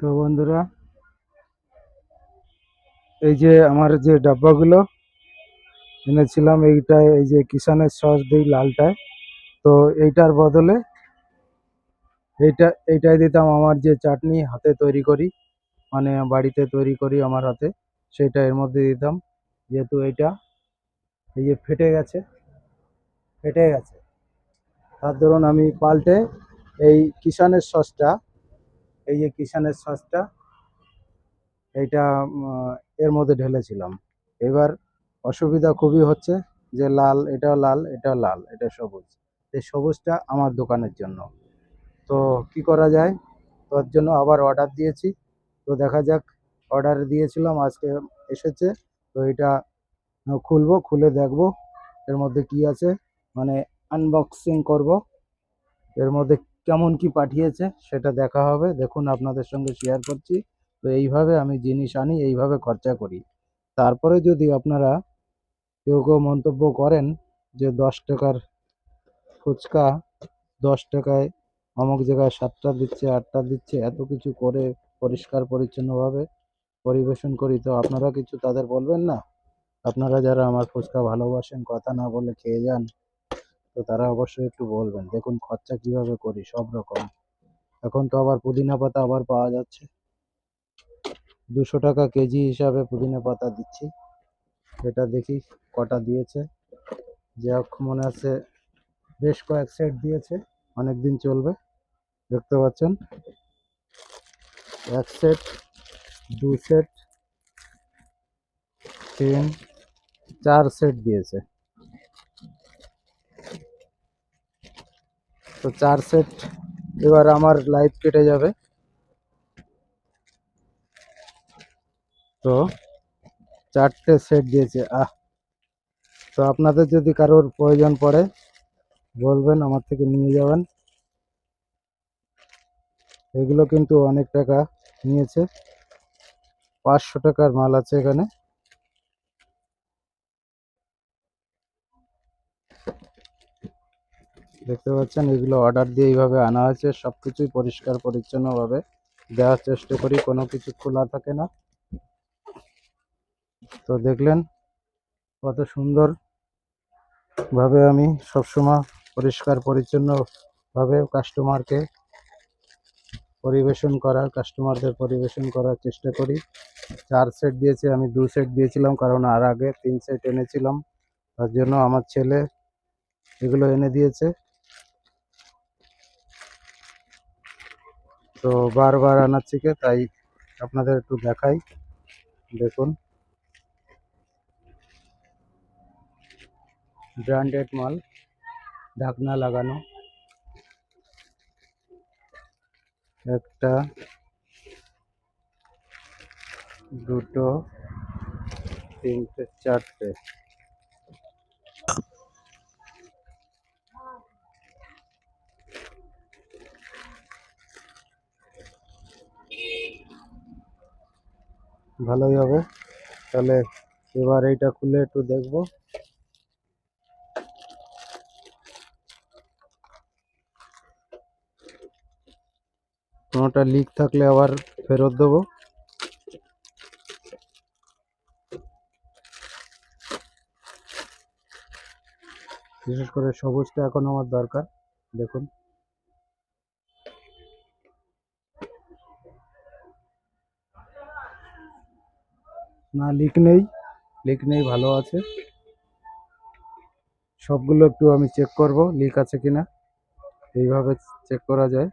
তো বন্ধুরা, এই যে আমার যে ডাব্বাগুলো এনেছিলাম, এইটায় এই যে কিষানের সস দিই লালটায়, তো এইটার বদলে এইটা, এইটাই দিতাম আমার যে চাটনি হাতে তৈরি করি মানে বাড়িতে তৈরি করি আমার হাতে, সেটা এর মধ্যে দিতাম, যেহেতু এইটা এই যে ফেটে গেছে ফেটে গেছে। তার ধরুন আমি পাল্টে এই কিষানের সসটা এই যে কিষানের সসটা এইটা এর মধ্যে ঢেলেছিলাম। এবার অসুবিধা খুবই হচ্ছে যে লাল, এটাও লাল এটাও লাল, এটা সবুজ। এই সবুজটা আমার দোকানের জন্য। তো কি করা যায়? তোর জন্য আবার অর্ডার দিয়েছি। তো দেখা যাক অর্ডার দিয়েছিলাম, আজকে এসেছে। তো এটা খুলবো, খুলে দেখব, এর মধ্যে কি আছে। মানে আনবক্সিং করব। এর মধ্যে কেমন কি পাঠিয়েছে সেটা দেখা হবে। দেখুন, আপনাদের সঙ্গে শেয়ার করছি। তো এইভাবে আমি জিনিস আনি, এইভাবে খরচা করি। তারপরে যদি আপনারা কেউ কেউ মন্তব্য করেন যে দশ টাকার ফুচকা, দশ টাকায় অমুক জায়গায় সাতটা দিচ্ছে, আটটা দিচ্ছে, এত কিছু করে পরিষ্কার, পরিচ্ছন্নভাবে পরিবেশন করি, তো আপনারা কিছু তাদের বলবেন না? আপনারা যারা আমার ফুচকা ভালোবাসেন, কথা না বলে খেয়ে যান। তো তারা অবশ্যই একটু বলবেন, দেখুন খরচা কীভাবে করি, সব রকম। এখন তো আবার পুদিনা পাতা আবার পাওয়া যাচ্ছে। দুশো টাকা কেজি হিসাবে পুদিনা পাতা দিচ্ছি। এটা দেখি কটা দিয়েছে। যে মনে আছে, বেশ কয়েক সেট দিয়েছে, অনেক দিন চলবে, দেখতে পাচ্ছেন। এক সেট, দু সেট, তিন, চার সেট দিয়েছে। তো চার সেট এবার আমার লাইভ কেটে যাবে। তো চারটে সেট দিয়েছে, আহ। তো আপনাদের যদি কারোর প্রয়োজন পড়ে, বলবেন, আমার থেকে নিয়ে যাবেন। এগুলো কিন্তু অনেক টাকা নিয়েছে। পাঁচশো টাকার মাল আছে এখানে। দেখতে পাচ্ছেন, এগুলো অর্ডার দিয়ে এইভাবে আনা হয়েছে। সব কিছুই পরিষ্কার, পরিচ্ছন্নভাবে দেওয়ার চেষ্টা করি, কোনো কিছু খোলা থাকে না। তো দেখলেন, কত সুন্দর ভাবে আমি সবসময় পরিষ্কার পরিচ্ছন্ন ভাবে কাস্টমারকে পরিবেশন করার কাস্টমারদের পরিবেশন করার চেষ্টা করি। চার সেট দিয়েছে, আমি দু সেট দিয়েছিলাম, কারণ আর আগে তিন সেট এনেছিলাম। তার জন্য আমার ছেলে এগুলো এনে দিয়েছে। তো বারবার আনার থেকে তাই আপনাদের একটু দেখাই। দেখুন। ব্র্যান্ডেড মাল, ঢাকনা লাগানো। একটা, দুটো, তিনটে, চারটে। ভালোই হবে। তাহলে এবার এইটা খুলে একটু দেখব। কোনোটা লিক থাকলে আবার ফেরত দেবো। বিশেষ করে সবুজটা এখন আমার দরকার, দেখুন। না লিক নেই। লিক নেই, ভালো আছে। সবগুলো একটু আমি চেক করব লিক আছে কিনা। এইভাবে চেক করা যায়।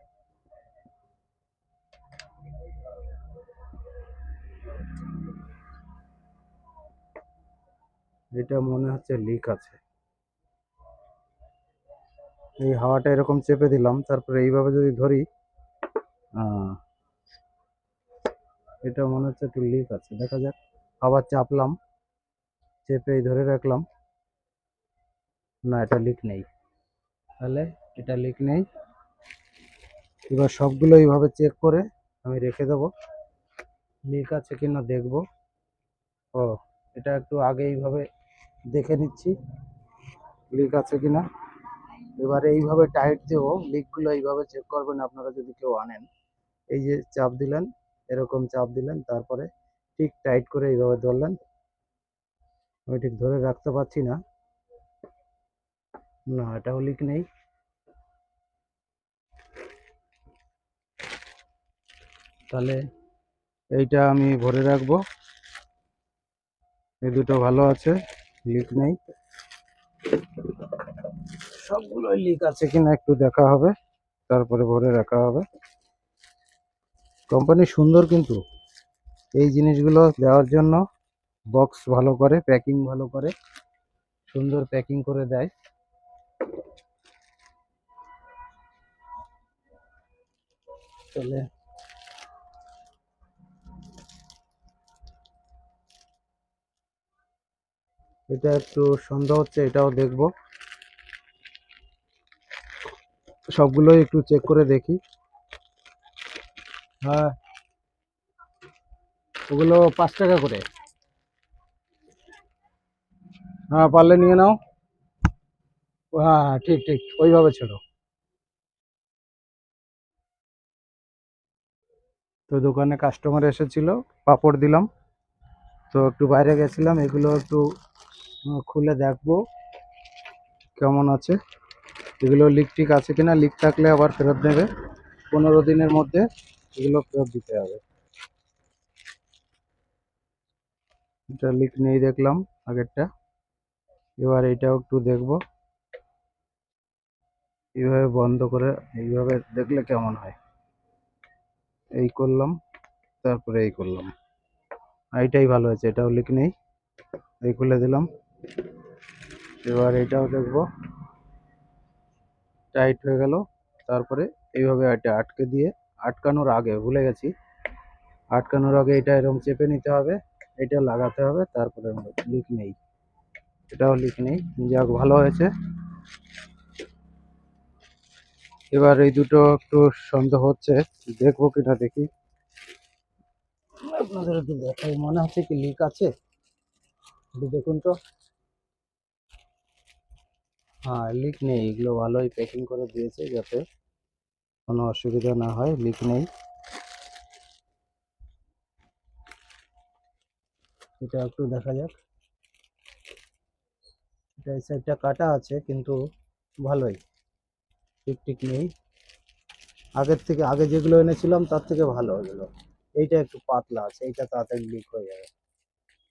এটা মনে হচ্ছে লিক আছে। এই হাওয়াটা এরকম চেপে দিলাম, তারপরে এইভাবে যদি ধরি এটা মনে হচ্ছে একটু লিক আছে। দেখা যাক। আবার চাপলাম, চেপে ধরে রাখলাম। না, এটা লিক নেই। তাহলে এটা লিক নেই। এবার সবগুলো এইভাবে চেক করে আমি রেখে দেবো। লিক আছে কিনা দেখব। ও, এটা একটু আগে এইভাবে দেখে নিচ্ছি। লিক আছে কিনা। এবারে এইভাবে টাইট দেবো। লিকগুলো এইভাবে চেক করবেন আপনারা যদি কেউ আনেন। এই যে চাপ দিলেন, এরকম চাপ দিলেন, তারপরে ঠিক টাইট করে এইভাবে ধরলেন। আমি ঠিক ধরে রাখতে পারছি না। না এটাও লিক নেই। তাহলে এইটা আমি ভরে রাখব। এই দুটো ভালো আছে লিক নেই। সবগুলোই লিক আছে কিনা একটু দেখা হবে। তারপরে ভরে রাখা হবে। কোম্পানি সুন্দর কিন্তু। এই জিনিসগুলো দেওয়ার জন্য বক্স ভালো করে প্যাকিং ভালো করে, সুন্দর প্যাকিং করে দেয়। তাহলে এটা একটু সন্দেহ হচ্ছে, এটাও দেখব। সবগুলোই একটু চেক করে দেখি। হ্যাঁ ওগুলো পাঁচ টাকা করে। হ্যাঁ পারলে নিয়ে নাও। হ্যাঁ হ্যাঁ ঠিক ঠিক, ওইভাবে ছেড়ো। তো দোকানে কাস্টমার এসেছিল, পাপড় দিলাম। তো একটু বাইরে গেছিলাম, এগুলো একটু খুলে দেখব, কেমন আছে। এগুলো লিক টিক আছে কিনা লিক থাকলে আবার ফেরত নেবে। পনেরো দিনের মধ্যে এগুলো ফেরত দিতে হবে। এটা লিক নেই দেখলাম আগেরটা। এবার এটাও একটু দেখব। এইভাবে বন্ধ করে এইভাবে দেখলে কেমন হয়? এই করলাম, তারপরে এই করলাম। এইটাই ভালো হয়েছে, এটাও লিক নেই। এই খুলে দিলাম। এবার এটাও দেখব। টাইট হয়ে গেল। তারপরে এইভাবে এটা আটকে দিয়ে, আটকানোর আগে, ভুলে গেছি। আটকানোর আগে এটা এরকম চেপে নিতে হবে। এটা লাগাতে হবে, তারপরে লিক নেই। এটাও লিক নেই। যাক, ভালো হয়েছে। এবার এই দুটো একটু সন্দেহ হচ্ছে। দেখব কিনা দেখি। আপনাদের একটু দেখাই। মনে হচ্ছে কি লিক আছে? দেখুন তো। হ্যাঁ লিক নেই। এগুলো ভালোই প্যাকিং করে দিয়েছে যাতে কোনো অসুবিধা না হয়। লিক নেই। এটা একটু দেখা যাক। এটা এই সাইডটা কাটা আছে, কিন্তু ভালোই। টিক টিক নেই। আগের থেকে, আগে যেগুলো এনেছিলাম, তার থেকে ভালো এগুলো এইটা একটু পাতলা আছে, এইটা তাড়াতাড়ি লিক হয়ে যাবে।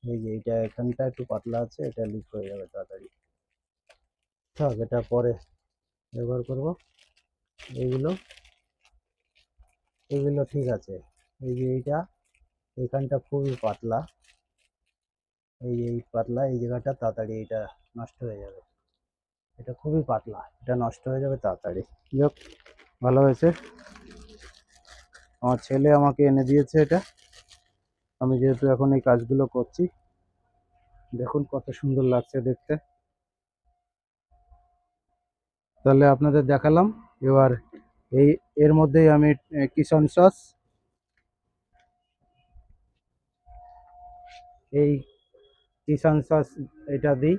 এই যে এইটা এখানটা একটু পাতলা আছে, এটা লিক হয়ে যাবে তাড়াতাড়ি। থাক, এটা পরে ব্যবহার করব। এইগুলো এইগুলো ঠিক আছে। এই যে এইটা, এখানটা খুবই পাতলা। এই এই পাতলা এই জায়গাটা তাড়াতাড়ি এটা নষ্ট হয়ে যাবে। এটা খুবই পাতলা, এটা নষ্ট হয়ে যাবে তাড়াতাড়ি। যাক, ভালো হয়েছে। আমার ছেলে আমাকে এনে দিয়েছে এটা। আমি যেহেতু এখন এই কাজগুলো করছি, দেখুন কত সুন্দর লাগছে দেখতে। তাহলে আপনাদের দেখালাম, এবার এই, এর মধ্যেই আমি কিষান সস। এই কিষান সস এটা দিই,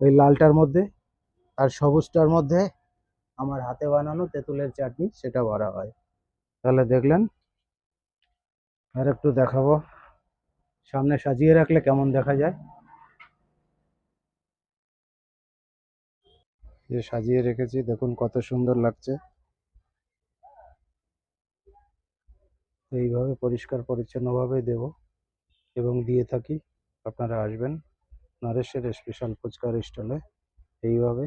ওই লালটার মধ্যে আর সবুজটার মধ্যে আমার হাতে বানানো তেঁতুলের চাটনি, সেটা ভরা হয়। তাহলে দেখলেন, আর একটু দেখাবো। সামনে সাজিয়ে রাখলে কেমন দেখা যায়? যে সাজিয়ে রেখেছি, দেখুন কত সুন্দর লাগছে। এইভাবে পরিষ্কার পরিচ্ছন্নভাবে দেব এবং দিয়ে থাকি। আপনারা আসবেন নরেশের স্পেশাল ফুচকার স্টলে এইভাবে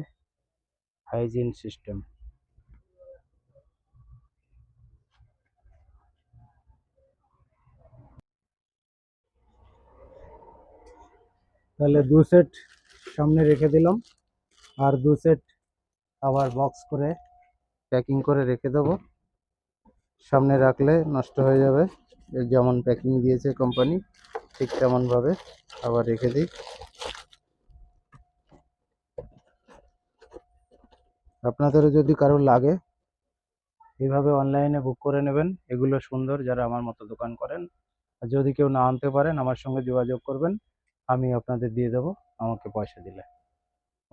হাইজিন সিস্টেম তাহলে দু সেট সামনে রেখে দিলাম। আর দু সেট আবার বক্স করে প্যাকিং করে রেখে দেবো। সামনে রাখলে নষ্ট হয়ে যাবে। যেমন প্যাকিং দিয়েছে কোম্পানি ঠিক তেমনভাবে আবার রেখে দিই। আপনাদেরও যদি কারও লাগে এইভাবে অনলাইনে বুক করে নেবেন। এগুলো সুন্দর, যারা আমার মতো দোকান করেন। আর যদি কেউ না আনতে পারেন, আমার সঙ্গে যোগাযোগ করবেন। আমি আপনাদের দিয়ে দেবো, আমাকে পয়সা দিলে।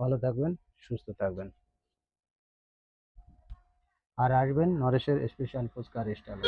ভালো থাকবেন, সুস্থ থাকবেন। আর আসবেন নরেশের স্পেশাল ফুচকা রেস্টুরেন্ট